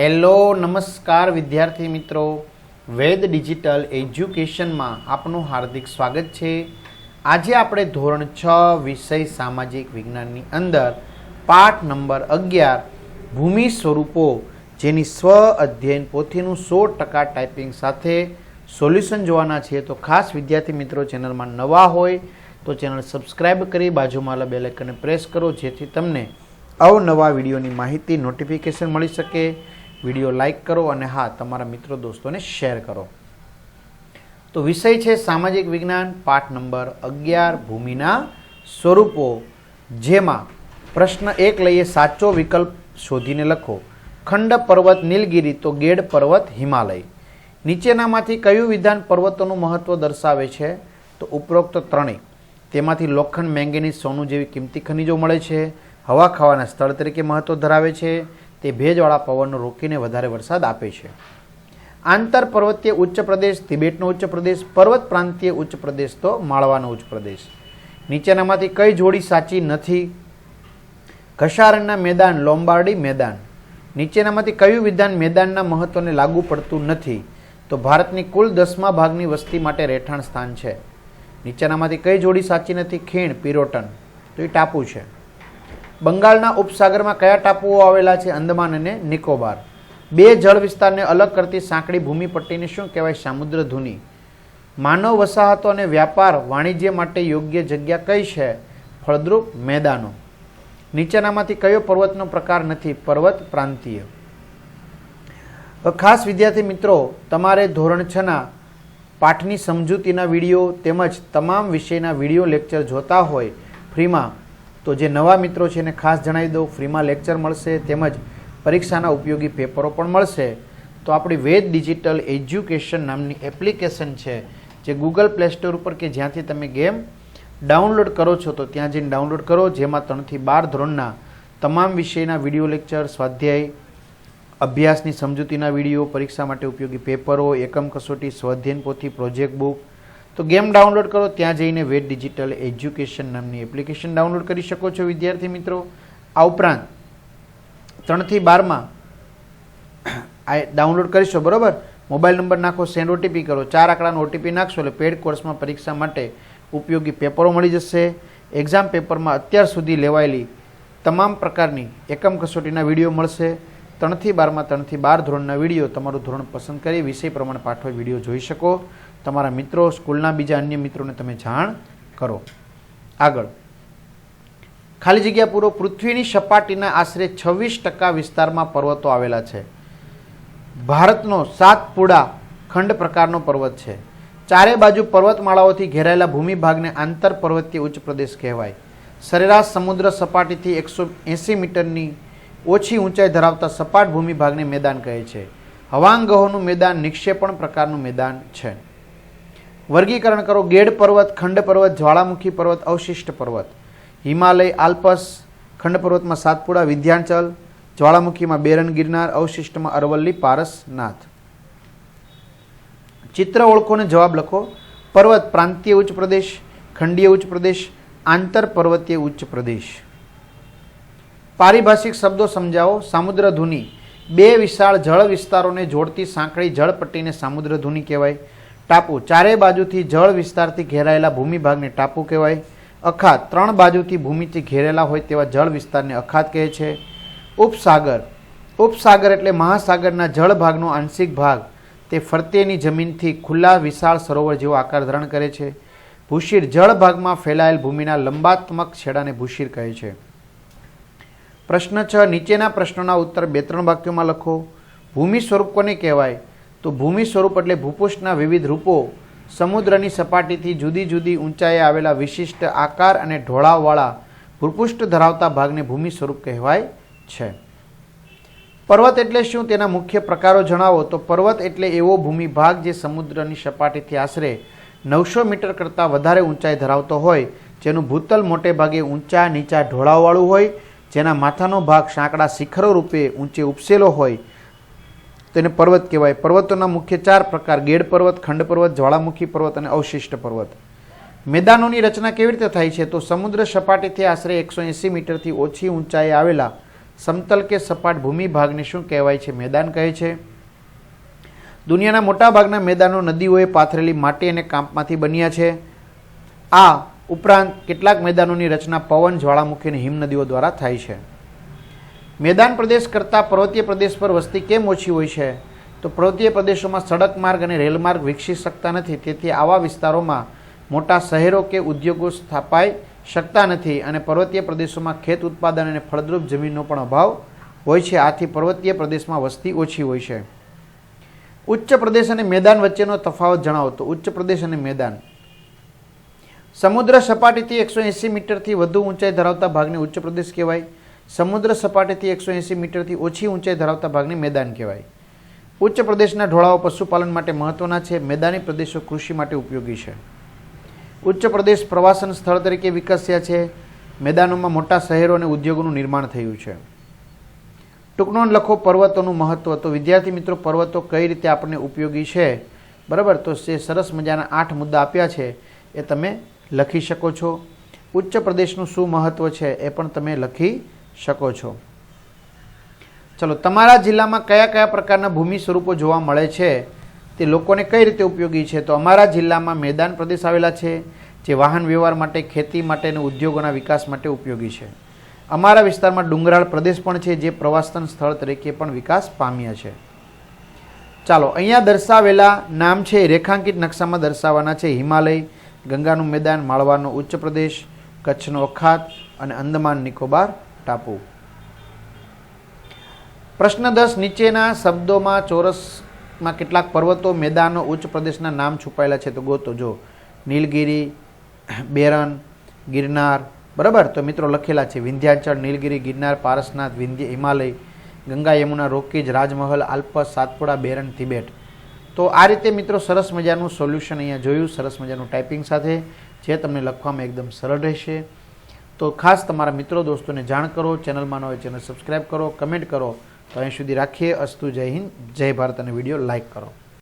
Hello, નમસ્કાર વિદ્યાર્થી મિત્રો. વેદ ડિજિટલ એજ્યુકેશનમાં આપનું હાર્દિક સ્વાગત છે. આજે આપણે ધોરણ છ વિષય સામાજિક વિજ્ઞાનની અંદર પાઠ નંબર અગિયાર, ભૂમિ સ્વરૂપો, જેની સ્વ અધ્યયન પોથીનું સો ટકા ટાઈપિંગ સાથે સોલ્યુશન જોવાના છે. તો ખાસ વિદ્યાર્થી મિત્રો, ચેનલમાં નવા હોય તો ચેનલ સબસ્ક્રાઈબ કરી બાજુમાં બેલેકને પ્રેસ કરો, જેથી તમને અવનવા વિડીયોની માહિતી, નોટિફિકેશન મળી શકે. વીડિયો લાઇક કરો અને હા, તમારા મિત્રો દોસ્તોને શેર કરો. તો વિષય છે સામાજિક વિજ્ઞાન, પાઠ નંબર અગિયાર, ભૂમિના સ્વરૂપો, જેમાં પ્રશ્ન એક લઈએ, સાચો વિકલ્પ શોધીને લખો. ખંડ પર્વત નીલગિરી તો ગેડ પર્વત હિમાલય. નીચેનામાંથી કયું વિધાન પર્વતોનું મહત્વ દર્શાવે છે? તો ઉપરોક્ત ત્રણેય. તેમાંથી લોખંડ મેંગેનીઝ સોનું જેવી કિંમતી ખનિજો મળે છે. હવા ખાવાના સ્થળ તરીકે મહત્વ ધરાવે છે. તે ભેજવાળા પવનનો રોકીને વધારે વરસાદ આપે છે. આંતર પર્વતીય ઉચ્ચ પ્રદેશ, તિબેટનો ઉચ્ચ પ્રદેશ, પર્વત પ્રાંતીય ઉચ્ચ પ્રદેશ તો માળવાનો ઉચ્ચ પ્રદેશ. નીચેનામાંથી કઈ જોડી સાચી નથી? ઘસારણના મેદાન, લોમ્બાર્ડી મેદાન. નીચેનામાંથી કયું વિધાન મેદાનના મહત્વને લાગુ પડતું નથી? તો ભારતની કુલ દસમા ભાગની વસ્તી માટે રહેઠાણ સ્થાન છે. નીચેનામાંથી કઈ જોડી સાચી નથી? ખીણ, પિરોટન. તો એ ટાપુ છે. બંગાળના ઉપસાગરમાં કયા ટાપુઓ આવેલા છે? અંદમાન અને નિકોબાર. બે જળ વિસ્તારને અલગ કરતી સાંકડી ભૂમિપટ્ટીને શું કહેવાય? સામુદ્ર ધુની. માનવ વસાહતો અને વ્યાપાર વાણિજ્ય માટે યોગ્ય જગ્યા કઈ છે? ફળદ્રુપ મેદાનો. નીચેનામાંથી કયો પર્વતનો પ્રકાર નથી? પર્વત પ્રાંતીય. ખાસ વિદ્યાર્થી મિત્રો, તમારે ધોરણ છના પાઠની સમજૂતીના વીડિયો તેમજ તમામ વિષયના વીડિયો લેક્ચર જોતા હોય, ફ્રીમાં તો જે નવા મિત્રો છે એને ખાસ જણાવી દઉં, ફ્રીમાં લેક્ચર મળશે, તેમજ પરીક્ષાના ઉપયોગી પેપરો પણ મળશે. તો આપણી વેદ ડિજિટલ એજ્યુકેશન નામની એપ્લિકેશન છે, જે ગૂગલ પ્લે સ્ટોર ઉપર કે જ્યાંથી તમે ગેમ ડાઉનલોડ કરો છો, તો ત્યાં જઈને ડાઉનલોડ કરો, જેમાં ત્રણથી બાર ધોરણના તમામ વિષયના વીડિયો લેક્ચર, સ્વાધ્યાય, અભ્યાસની સમજૂતીના વીડિયો, પરીક્ષા માટે ઉપયોગી પેપરો, એકમ કસોટી, સ્વાધ્યાયન પોથી, પ્રોજેક્ટ બુક તો ગેમ ડાઉનલોડ કરો, ત્યાં જઈને વેદ ડિજિટલ એજ્યુકેશન નામની એપ્લિકેશન ડાઉનલોડ કરી શકો છો, વિદ્યાર્થી મિત્રો. આ ઉપરાંત ત્રણથી બારમાં આ ડાઉનલોડ કરીશો, બરાબર? મોબાઈલ નંબર નાખો સેન્ડ ઓટીપી કરો. ચાર આંકડાનો ઓટીપી નાખશો એટલે પેડ કોર્સમાં પરીક્ષા માટે ઉપયોગી પેપરો મળી જશે. એક્ઝામ પેપરમાં અત્યાર સુધી લેવાયેલી તમામ પ્રકારની એકમ કસોટીના વીડિયો મળશે. ત્રણથી બારમાં ત્રણથી બાર ધોરણના વીડિયો તમારું ધોરણ પસંદ કરી વિષય પ્રમાણે પાઠો વીડિયો જોઈ શકો. તમારા મિત્રો, સ્કૂલના બીજા અન્ય મિત્રોને તમે જાણ કરો. આગળ. ખાલી જગ્યા પૂરો પૃથ્વીની સપાટીના આશરે છવ્વીસ ટકા વિસ્તારમાં પર્વતો આવેલા છે. ભારતનો સાતપુડા ખંડ પ્રકારનો પર્વત છે. ચારે બાજુ પર્વતમાળાઓથી ઘેરાયેલા ભૂમિભાગને આંતર પર્વતીય ઉચ્ચ પ્રદેશ કહેવાય. સરેરાશ સમુદ્ર સપાટીથી એકસો એંસી મીટરની ઓછી ઊંચાઈ ધરાવતા સપાટ ભૂમિ ભાગને મેદાન કહે છે. હવાંગહોનું મેદાન નિક્ષેપણ પ્રકારનું મેદાન છે. વર્ગીકરણ કરો ગેડ પર્વત, ખંડ પર્વત, જ્વાળામુખી પર્વત, અવશિષ્ટ પર્વત. હિમાલય, આલ્પસ, ખંડ પર્વતમાં સાતપુડા, વિધ્યાંચલ, જ્વાળામુખીમાં બેરન ગિરનાર, અવશિષ્ટમાં અરવલ્લી, પારસનાથ. ચિત્ર ઓળખોને જવાબ લખો. પર્વત પ્રાંતીય ઉચ્ચ પ્રદેશ, ખંડીય ઉચ્ચ પ્રદેશ, આંતર પર્વતીય ઉચ્ચ પ્રદેશ. પારિભાષિક શબ્દો સમજાવો. સામુદ્રધુની. બે વિશાળ જળ વિસ્તારોને જોડતી સાંકળી જળપટ્ટીને સામુદ્રધુની કહેવાય. ટાપુ. ચારે બાજુથી જળ વિસ્તારથી ઘેરાયેલા ભૂમિભાગને ટાપુ કહેવાય. અખાત. ત્રણ બાજુથી ભૂમિથી ઘેરેલા હોય તેવા જળ વિસ્તારને અખાત કહે છે. ઉપસાગર. ઉપસાગર એટલે મહાસાગરના જળ ભાગનો આંશિક ભાગ. તે ફરતેની જમીનથી ખુલ્લા વિશાળ સરોવર જેવો આકાર ધારણ કરે છે. ભૂશીર જળ ભાગમાં ફેલાયેલ ભૂમિના લંબાત્મક છેડાને ભૂશીર કહે છે. પ્રશ્ન છ, નીચેના પ્રશ્નોના ઉત્તર બે ત્રણ વાક્યોમાં લખો. ભૂમિ સ્વરૂપ કોને કહેવાય? તો ભૂમિ સ્વરૂપ એટલે ભૂપૃષ્ઠના વિવિધ રૂપો. સમુદ્રની સપાટીથી જુદી જુદી ઊંચાઈએ આવેલા વિશિષ્ટ આકાર અને ઢોળાવવાળા ભૂપૃષ્ઠ ધરાવતા ભાગને ભૂમિ સ્વરૂપ કહેવાય છે. પર્વત એટલે શું? તેના મુખ્ય પ્રકારો જણાવો. તો પર્વત એટલે એવો ભૂમિ ભાગ જે સમુદ્રની સપાટીથી આશરે નવસો મીટર કરતાં વધારે ઊંચાઈ ધરાવતો હોય. જેનું ભૂતલ મોટે ભાગે ઊંચા નીચા ઢોળાવવાળું હોય. જેના માથાનો ભાગ સાંકડા શિખરો રૂપે ઊંચે ઉપસેલો હોય, તેને પર્વત કહેવાય. પર્વતોના મુખ્ય ચાર પ્રકાર, ગેડ પર્વત, ખંડ પર્વત, જ્વાળામુખી પર્વત અને અવશિષ્ટ પર્વત. મેદાનોની રચના કેવી રીતે થાય છે? તો સમુદ્ર સપાટીથી આશરે એકસો એંસી મીટરથી ઓછી ઊંચાઈએ આવેલા સમતલ કે સપાટ ભૂમિ ભાગને શું કહેવાય છે? મેદાન કહે છે. દુનિયાના મોટાભાગના મેદાનો નદીઓએ પાથરેલી માટી અને કાંપમાંથી બન્યા છે. આ ઉપરાંત કેટલાક મેદાનોની રચના પવન જ્વાળામુખી અને હિમનદીઓ દ્વારા થાય છે. મેદાન પ્રદેશ કરતાં પર્વતીય પ્રદેશ પર વસ્તી કેમ ઓછી હોય છે? તો પર્વતીય પ્રદેશોમાં સડક માર્ગ અને રેલમાર્ગ વિકસી શકતા નથી, તેથી આવા વિસ્તારોમાં મોટા શહેરો કે ઉદ્યોગો સ્થાપાઈ શકતા નથી અને પર્વતીય પ્રદેશોમાં ખેત ઉત્પાદન અને ફળદ્રુપ જમીનનો પણ અભાવ હોય છે. આથી પર્વતીય પ્રદેશમાં વસ્તી ઓછી હોય છે. ઉચ્ચ પ્રદેશ અને મેદાન વચ્ચેનો તફાવત જણાવો તો ઉચ્ચ પ્રદેશ અને મેદાન સમુદ્ર સપાટીથી એકસો એંસી મીટરથી વધુ ઊંચાઈ ધરાવતા ભાગને ઉચ્ચ પ્રદેશ કહેવાય. સમુદ્ર સપાટીથી એકસો એંસી મીટરથી ઓછી ઊંચાઈ ધરાવતા ભાગને મેદાન કહેવાય. ઉચ્ચ પ્રદેશના ઢોળાવો પશુપાલન માટે મહત્વના છે. મેદાની પ્રદેશો કૃષિ માટે ઉપયોગી છે. ઉચ્ચ પ્રદેશ પ્રવાસન સ્થળ તરીકે વિકસ્યા છે. મેદાનોમાં મોટા શહેરો અને ઉદ્યોગોનું નિર્માણ થયું છે. ટૂંકનો લખો, પર્વતોનું મહત્વ. તો વિદ્યાર્થી મિત્રો, પર્વતો કઈ રીતે આપણને ઉપયોગી છે? બરાબર? તો જે સરસ મજાના આઠ મુદ્દા આપ્યા છે, એ તમે લખી શકો છો. ઉચ્ચ પ્રદેશનું શું મહત્વ છે એ પણ તમે લખી શકો છો. ચલો, તમારા જિલ્લામાં કયા કયા પ્રકારના ભૂમિ સ્વરૂપો જોવા મળે છે? તે લોકોને કઈ રીતે ઉપયોગી છે? તો અમારા જિલ્લામાં મેદાન પ્રદેશ આવેલા છે, જે વાહન વ્યવહાર માટે, ખેતી માટે અને ઉદ્યોગોના વિકાસ માટે ઉપયોગી છે. અમારા વિસ્તારમાં ડુંગરાળ પ્રદેશ પણ છે, જે પ્રવાસન સ્થળ તરીકે પણ વિકાસ પામ્યા છે. ચાલો, અહીંયા દર્શાવેલા નામ છે, રેખાંકિત નકશામાં દર્શાવવાના છે, હિમાલય ગંગાનું મેદાન માળવાનો ઉચ્ચ પ્રદેશ, કચ્છનો અખાત અને અંદમાન નિકોબાર ટાપુ. પ્રશ્ન દસ, નીચેના શબ્દોમાં ચોરસમાં કેટલાક પર્વતો મેદાનો ઉચ્ચ પ્રદેશના નામ છુપાયેલા છે તો ગોતો, જો. નીલગિરી, બેરન, ગિરનાર, બરાબર? તો મિત્રો લખેલા છે, Vindhyachal, Nilgiri, Girnar, Parasnath, Vindhya Himalaya, Ganga Yamuna, Rockies, Rajmahal Alps Satpura, Barren, Tibet. તો આ રીતે મિત્રો સરસ મજાનું સોલ્યુશન અહીંયા જોયું, સરસ મજાનું ટાઈપિંગ સાથે, જે તમને લખવામાં એકદમ સરળ રહેશે. તો ખાસ તમારા મિત્રો દોસ્તોને જાણ કરો, ચેનલમાં ન હોય ચેનલ સબસ્ક્રાઈબ કરો કમેન્ટ કરો, તો અહીં સુધી રાખીએ. અસ્તુ જય હિન્દ, જય ભારત અને વીડિયો લાઇક કરો.